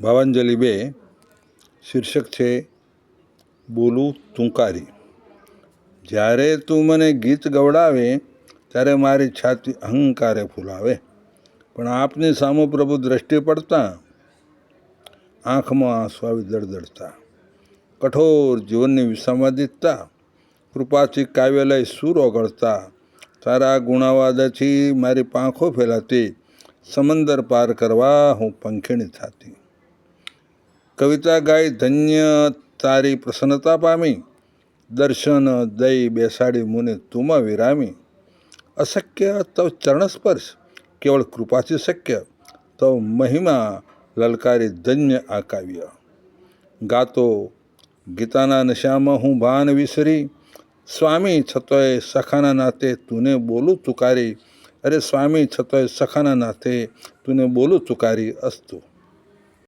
ભાવાંજલિ બે, શીર્ષક છે, બોલું તુંકારી જ્યારે તું મને ગીત ગવડાવે, ત્યારે મારી છાતી અહંકારે ફૂલાવે. પણ આપની સામુ પ્રભુ દ્રષ્ટિ પડતા, આંખમાં આંસુ આવી દળદળતા. કઠોર જીવનની વિસંવાદિતતા, કૃપાથી કાવ્ય લઈ સૂર ઓગળતા તારા ગુણાવાદથી મારી પાંખો ફેલાતી, સમંદર પાર કરવા હું પંખીણી થાતી. કવિતા ગાઈ ધન્ય તારી પ્રસન્નતા પામી, દર્શન દઈ બેસાડી મુને તુમાં વિરામી. અશક્ય તવ ચરણ સ્પર્શ કેવળ કૃપાથી શક્ય, તવ મહિમા લલકારી ધન્ય આ કાવ્ય ગાતો ગીતાના નશામાં હું ભાન વિસરી, સ્વામી છતોય સખાના નાતે તુને બોલું તુકારી, અરે સ્વામી છતોય સખાના નાતે તુને બોલું તુકારી અસ્તુ.